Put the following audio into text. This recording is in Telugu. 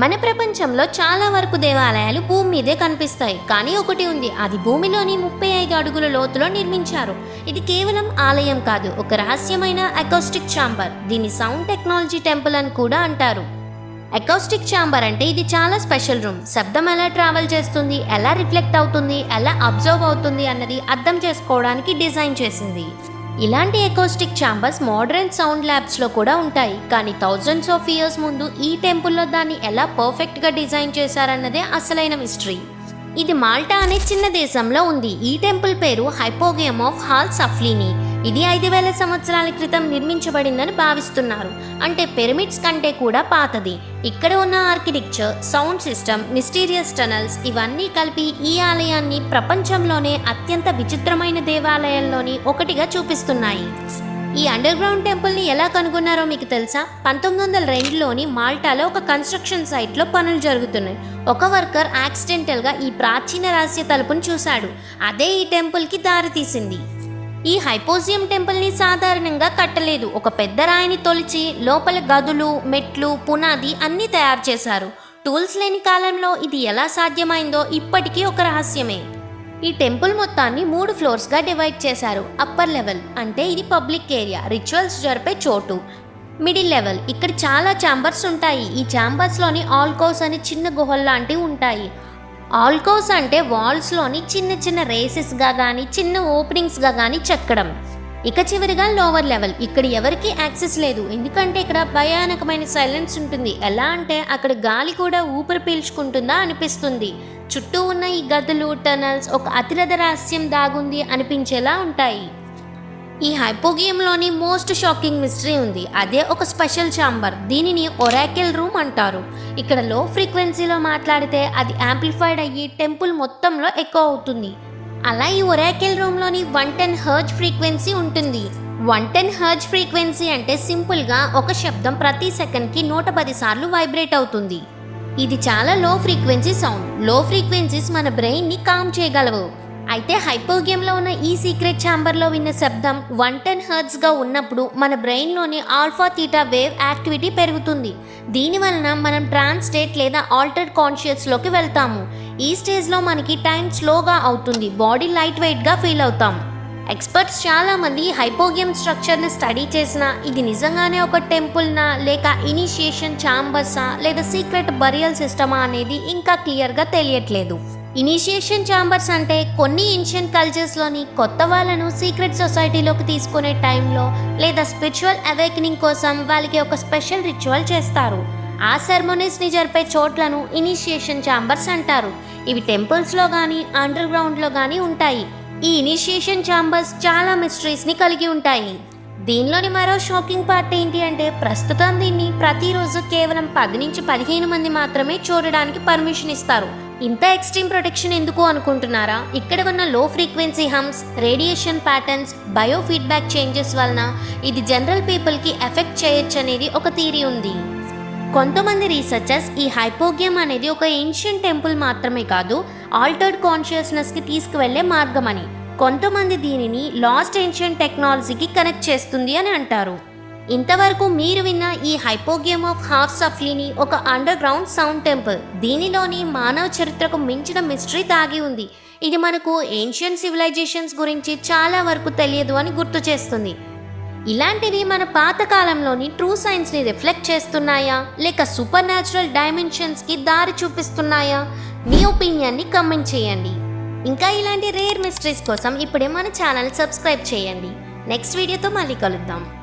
మన ప్రపంచంలో చాలా వరకు దేవాలయాలు భూమి మీదే కనిపిస్తాయి. కానీ ఒకటి ఉంది. అది భూమిలోని ముప్పై ఐదు అడుగుల లోతులో నిర్మించారు. ఇది కేవలం ఆలయం కాదు. ఒక రహస్యమైన అకౌస్టిక్ ఛాంబర్ దీన్ని సౌండ్ టెక్నాలజీ టెంపుల్ అని కూడా అంటారు. అకౌస్టిక్ ఛాంబర్ అంటే ఇది చాలా స్పెషల్ రూమ్ శబ్దం ఎలా ట్రావెల్ చేస్తుంది? ఎలా రిఫ్లెక్ట్ అవుతుంది? ఎలా అబ్జర్వ్ అవుతుంది? అన్నది అర్థం చేసుకోవడానికి డిజైన్ చేసింది. ఇలాంటి ఎకోస్టిక్ ఛాంబర్స్ మోడర్న్ సౌండ్ ల్యాబ్స్లో కూడా ఉంటాయి. కానీ థౌజండ్స్ ఆఫ్ ఇయర్స్ ముందు ఈ టెంపుల్లో దాన్ని ఎలా పర్ఫెక్ట్గా డిజైన్ చేశారన్నదే అసలైన మిస్టరీ ఇది మాల్టా అనే చిన్న దేశంలో ఉంది. ఈ టెంపుల్ పేరు హైపోగియం ఆఫ్ హాల్ సఫ్లీని. ఇది ఐదు వేల సంవత్సరాల క్రితం నిర్మించబడిందని భావిస్తున్నారు. అంటే పిరమిడ్స్ కంటే కూడా పాతది. ఇక్కడ ఉన్న architecture sound system mysterious tunnels ఇవన్నీ కలిపి ఈ ఆలయాన్ని ప్రపంచంలోనే అత్యంత విచిత్రమైన దేవాలయాల్లోని ఒకటిగా చూపిస్తున్నాయి. ఈ అండర్ గ్రౌండ్ టెంపుల్ని ఎలా కనుగొన్నారో మీకు తెలుసా? పంతొమ్మిది వందల రెండులోని మాల్టాలో ఒక కన్స్ట్రక్షన్ సైట్లో పనులు జరుగుతున్నాయి. ఒక వర్కర్ యాక్సిడెంటల్గా ఈ ప్రాచీన రహస్య తలుపును చూశాడు. అదే ఈ టెంపుల్కి దారితీసింది. ఈ హైపోజియం టెంపుల్ని సాధారణంగా కట్టలేదు. ఒక పెద్ద రాయిని తొలిచి లోపల గదులు మెట్లు పునాది అన్నీ తయారు చేశారు. టూల్స్ లేని కాలంలో ఇది ఎలా సాధ్యమైందో ఇప్పటికీ ఒక రహస్యమే. ఈ టెంపుల్ మొత్తాన్ని మూడు ఫ్లోర్స్గా డివైడ్ చేశారు. అప్పర్ లెవెల్ అంటే ఇది పబ్లిక్ ఏరియా. రిచువల్స్ జరిపే చోటు. Middle level. ఇక్కడ చాలా ఛాంబర్స్ ఉంటాయి. ఈ ఛాంబర్స్లోని ఆల్కోస్ అనే చిన్న గుహల్లాంటివి ఉంటాయి. ఆల్కోస్ అంటే వాల్స్లోని చిన్న చిన్న రేసెస్గా కానీ చిన్న ఓపెనింగ్స్గా కానీ చెక్కడం. ఇక చివరిగా లోవర్ లెవెల్. ఇక్కడ ఎవరికీ యాక్సెస్ లేదు. ఎందుకంటే ఇక్కడ భయానకమైన సైలెన్స్ ఉంటుంది. ఎలా అంటే అక్కడ గాలి కూడా ఊపిరి పీల్చుకుంటుందా అనిపిస్తుంది. చుట్టూ ఉన్న ఈ గదులు టనల్స్ ఒక అతిరథ రహస్యం దాగుంది అనిపించేలా ఉంటాయి. ఈ హైపోగియంలోని మోస్ట్ షాకింగ్ మిస్టరీ ఉంది. అదే ఒక స్పెషల్ ఛాంబర్. దీనిని ఒరాకిల్ రూమ్ అంటారు. ఇక్కడ లో ఫ్రీక్వెన్సీలో మాట్లాడితే అది యాంప్లిఫైడ్ అయ్యి టెంపుల్ మొత్తంలో ఎక్కువ అవుతుంది. అలా ఈ ఒరాకిల్ రూమ్లోని వన్ టెన్ హర్జ్ ఫ్రీక్వెన్సీ ఉంటుంది. వన్ టెన్ హర్జ్ ఫ్రీక్వెన్సీ అంటే సింపుల్గా ఒక శబ్దం ప్రతి సెకండ్కి నూట పది సార్లు వైబ్రేట్ అవుతుంది. ఇది చాలా లో ఫ్రీక్వెన్సీ సౌండ్. లో ఫ్రీక్వెన్సీస్ మన బ్రెయిన్ని కామ్ చేయగలవు. అయితే హైపోగియంలో ఉన్న ఈ సీక్రెట్ ఛాంబర్లో విన్న శబ్దం వన్ టెన్ హర్ట్స్గా ఉన్నప్పుడు మన బ్రెయిన్లోని ఆల్ఫా తీటా వేవ్ యాక్టివిటీ పెరుగుతుంది. దీని వలన మనం ట్రాన్స్ స్టేట్ లేదా ఆల్టర్డ్ కాన్షియస్లోకి వెళ్తాము. ఈ స్టేజ్లో మనకి టైం స్లోగా అవుతుంది. బాడీ లైట్ వెయిట్గా ఫీల్ అవుతాం. ఎక్స్పర్ట్స్ చాలామంది హైపోగియం స్ట్రక్చర్ని స్టడీ చేసిన ఇది నిజంగానే ఒక టెంపుల్నా లేక ఇనిషియేషన్ ఛాంబర్సా లేదా సీక్రెట్ బరియల్ సిస్టమా అనేది ఇంకా క్లియర్గా తెలియట్లేదు. ఇనిషియేషన్ ఛాంబర్స్ అంటే కొన్ని ఏన్షియన్ కల్చర్స్లోని కొత్త వాళ్ళను సీక్రెట్ సొసైటీలోకి తీసుకునే టైంలో లేదా స్పిరిచువల్ అవేకనింగ్ కోసం వాళ్ళకి ఒక స్పెషల్ రిచువల్ చేస్తారు. ఆ సెరమోనీస్ని జరిపే చోట్లను ఇనిషియేషన్ ఛాంబర్స్ అంటారు. ఇవి టెంపుల్స్లో కానీ అండర్ గ్రౌండ్లో కానీ ఉంటాయి. ఈ ఇనిషియేషన్ ఛాంబర్స్ చాలా మిస్టరీస్ని కలిగి ఉంటాయి. దీనిలోని మరో షాకింగ్ పార్ట్ ఏంటి అంటే ప్రస్తుతం దీన్ని ప్రతిరోజు కేవలం పది నుంచి పదిహేను మంది మాత్రమే చూడడానికి పర్మిషన్ ఇస్తారు. ఇంత ఎక్స్ట్రీమ్ ప్రొటెక్షన్ ఎందుకు అనుకుంటున్నారా? ఇక్కడ ఉన్న low frequency hums radiation patterns bio feedback changes వలన ఇది జనరల్ పీపుల్కి ఎఫెక్ట్ చేయొచ్చు అనేది ఒక థీరీ ఉంది. కొంతమంది రీసెర్చర్స్ ఈ హైపోగియం అనేది ఒక ఏన్షియన్ టెంపుల్ మాత్రమే కాదు ఆల్టర్డ్ కాన్షియస్నెస్కి తీసుకువెళ్ళే మార్గం అని కొంతమంది దీనిని లాస్ట్ ఏన్షియన్ టెక్నాలజీకి కనెక్ట్ చేస్తుంది అని అంటారు. ఇంతవరకు మీరు విన్న ఈ హైపోగియం ఆఫ్ హాఫ్ సఫ్లీని ఒక అండర్ గ్రౌండ్ సౌండ్ టెంపుల్. దీనిలోని మానవ చరిత్రకు మించిన మిస్టరీ దాగి ఉంది. ఇది మనకు ఏన్షియన్ సివిలైజేషన్స్ గురించి చాలా వరకు తెలియదు అని గుర్తు చేస్తుంది. ఇలాంటివి మన పాత కాలంలోని ట్రూ సైన్స్ని రిఫ్లెక్ట్ చేస్తున్నాయా? లేక సూపర్ న్యాచురల్ డైమెన్షన్స్కి దారి చూపిస్తున్నాయా? మీ ఒపీనియన్ని కమెంట్ చేయండి. ఇంకా ఇలాంటి రేర్ మిస్టరీస్ కోసం ఇప్పుడే మన ఛానల్ సబ్స్క్రైబ్ చేయండి. నెక్స్ట్ వీడియోతో మళ్ళీ కలుద్దాం.